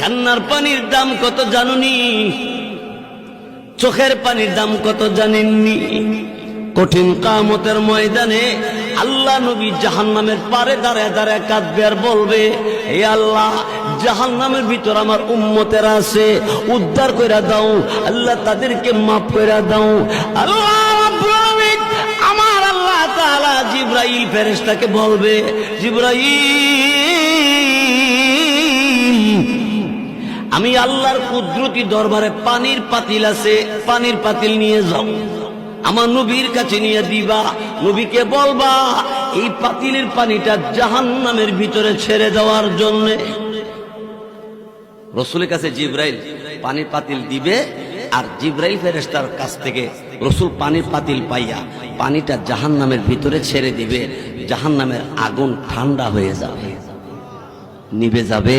কান্নার পানির দাম কত জানুনি? চোখের পানির দাম কত জানেননি? কঠিন কামতের ময়দানে আল্লাহ নবী জাহান নামের পারে দাঁড়ায় দাঁড়ায় কাঁদবে আর বলবে, হে আল্লাহ জাহান নামের ভিতর আমার উম্মতের আছে, উদ্ধার কইরা দাও, আল্লাহ তাদেরকে মাফ কইরা দাও। আল্লাহ আমার আল্লাহ তাআলা জিব্রাইল ফেরেশতাকে বলবে, জিব্রাইল আমি আল্লাহর কুদরতি দরবারে পানির পাতিল আছে, পানির পাতিল নিয়ে যাও। আমার নবীর কাছে নিয়ে দিবা, নবীকে বলবা, এই পাতিলের পানিটা জাহান্নামের ভিতরে ছেড়ে দেওয়ার জন্য। রসুলের কাছে জিব্রাইল পানির পাতিল দিবে, আর জিব্রাইল ফেরেস্তার কাছ থেকে রসুল পানির পাতিল পাইয়া পানিটা জাহান্নামের ভিতরে ছেড়ে দিবে, জাহান্নামের আগুন ঠান্ডা হয়ে যাবে। নিবে যাবে।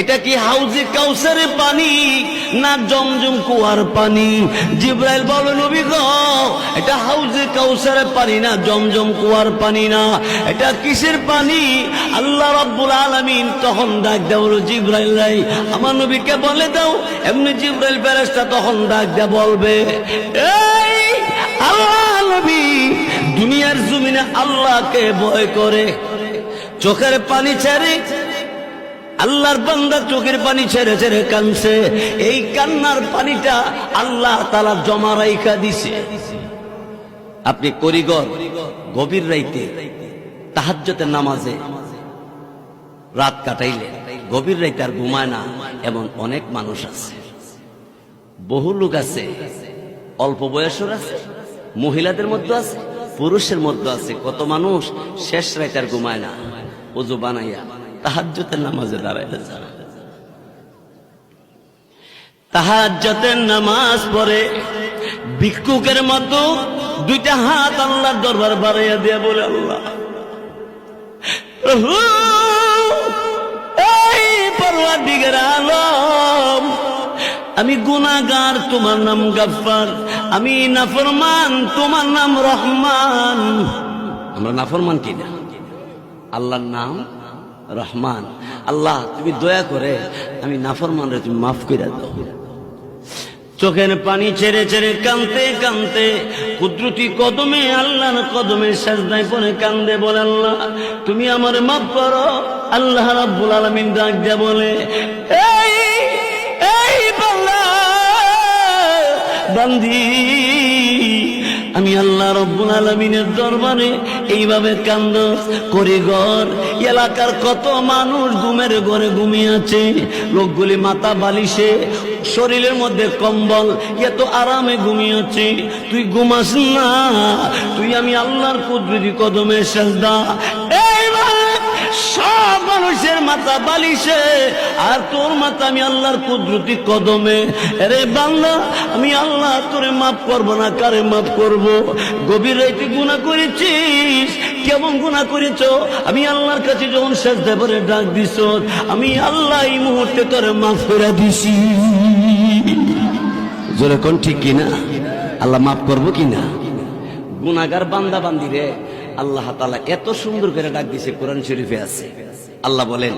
এটা কি হাউজে কাউসারের পানি না জমজম কুয়ার পানি? জিব্রাইল বলে, নবী গো, এটা হাউজে কাউসারের পানি না জমজম কুয়ার পানি না। এটা কিসের পানি? আল্লাহ রাব্বুল আলামিন তখন ডাক দেও জিব্রাইল রাই আমার নবীকে বলে দাও। এমনি জিব্রাইল ফেরেশতা তখন ডাক দেয়া বলবে, এই আল্লাহ নবী, দুনিয়ার জমিনে আল্লাহকে ভয় করে, চোখের পানি ছেড়ে আল্লাহর বান্দা চোখের পানি ছেড়ে ছেড়ে কানছে এই কান্নার পানিটা আল্লাহ তালা জমা রাইখা দিছে। আপনি করিগর, গভীর রাইতে তাহাজ্জতের নামাজে রাত কাটাইলে গভীর রাইতে আর ঘুমায় না এমন অনেক মানুষ আছে। বহু লোক আছে, অল্প বয়সের আছে, মহিলাদের মধ্যে আছে, পুরুষের মধ্যে আছে। কত মানুষ শেষ রাইতে আর ঘুমায় না। অজু বানাইয়া তাহাজ্জতের নামাজে দাঁড়াইলে যায়। তাহাজ্জতের নামাজ পড়ে ভিক্ষুকের মতো দুইটা হাত আল্লাহর দরবার বাড়াইয়া দিয়া বলে, আল্লাহ আমি গুনাগার তোমার নাম গাফফার, আমি নাফরমান, তোমার নাম রহমান। আমরা নাফরমান কিনা? আল্লাহর নাম রহমান। আল্লাহ, তুমি দয়া করে আমি নাফরমান রে, তুমি মাফ করে দাও। চোখের পানি ছেড়ে ছেড়ে কানতে কানতে কুদরতি কদমে, আল্লাহর কদমে সাজদায় পরে কান্দে বলে আল্লাহ, তুমি আমার মাফ করো। আল্লাহ রাব্বুল আলামিন ডাক দিয়া বলে, এই এই বান্দা, বান্দি আমি আল্লাহ রব্বুল আলমিনের দরবারে এইভাবে কান্দ করে ঘর, এলাকার কত মানুষ ঘুমের ঘরে ঘুমিয়ে আছে, লোকগুলি মাথা বালিশে, শরীরের মধ্যে কম্বল, এত আরামে ঘুমিয়েছে তুই ঘুমাস না, তুই আমি আল্লাহর কুদরতি কদমে এইবার সব মানুষের মাথা বালিশে, আর তোর মাথা আমি আল্লাহর কুদরতি কদমে। রে বাংলা আমি আল্লাহ তোরে মাফ করব না, কারে মাফ করব? গভীর রাইতে গুণা করেছিস? কেমন গুণা করেছ? আমি আল্লাহর কাছে যখন শেষ দেবরে ডাক দিস, আমি আল্লাহ এই মুহূর্তে তোরে মাফ করে দিছি। জোরে কোন ঠিক কিনা? আল্লাহ মাফ করব কিনা? গুনাগার বান্দা বান্দি রে, আল্লাহ তালা এত সুন্দর করে ডাক দিছে, কোরআন শরীফে আছে। আল্লাহ বলেন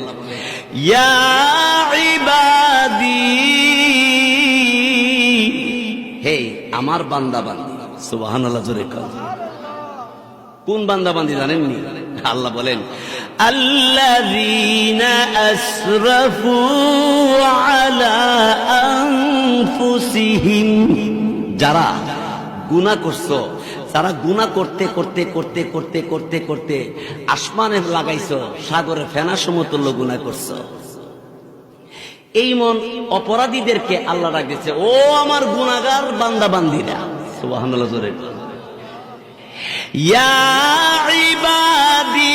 হে আমার বান্দা বান্দি সুবাহান আল্লাহ জোরে কোন বান্দা বান্দি জানেননি? আল্লাহ বলেন যারা গুনাহ করছ যারা গুণা করতে করতে করতে করতে করতে করতে আসমানে লাগাইছো, সাগরে ফেনা সমতুল্য গুণা করছ। এই মন অপরাধীদেরকে আল্লাহ রাখতেছে ও আমার গুণাগার বান্দা বান্দিরা। জোরে। ইয়া ইবাদি